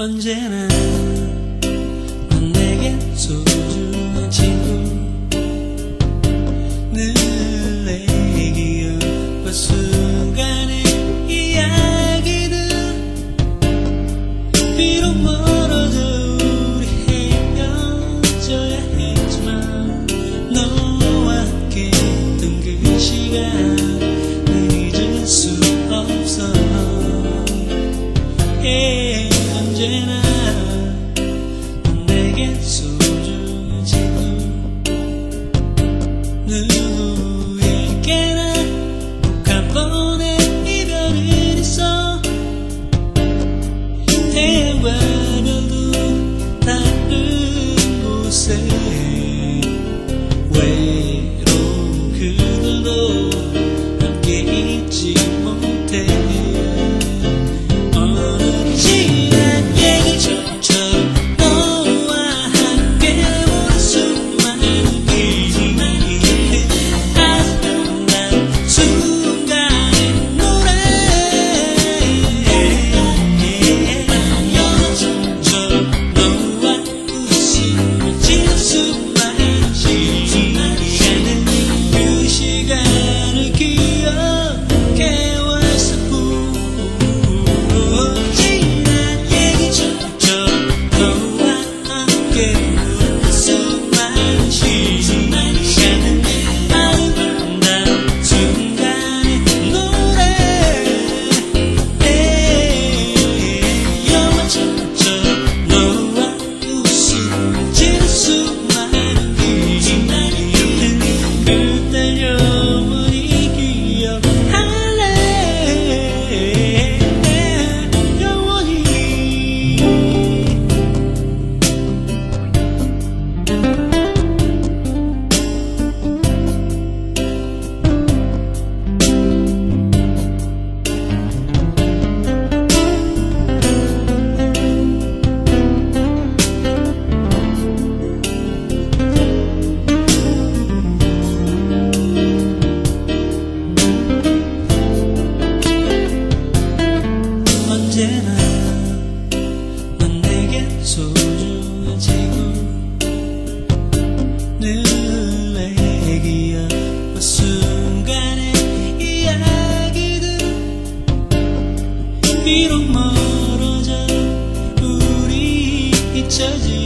언제나 넌 내게 소중한 친구. 늘 내게 기억과 순간의 이야기들. 비록 멀어져 우리 헤어져야 했지만 너와 함께 했던 그 시간 잊을 수 없어. 예, 언제나 넌 내게 소중한 친구 누구에게나 꼭 한 번의 이별은 있어. 태양과 별도 함 treasure you.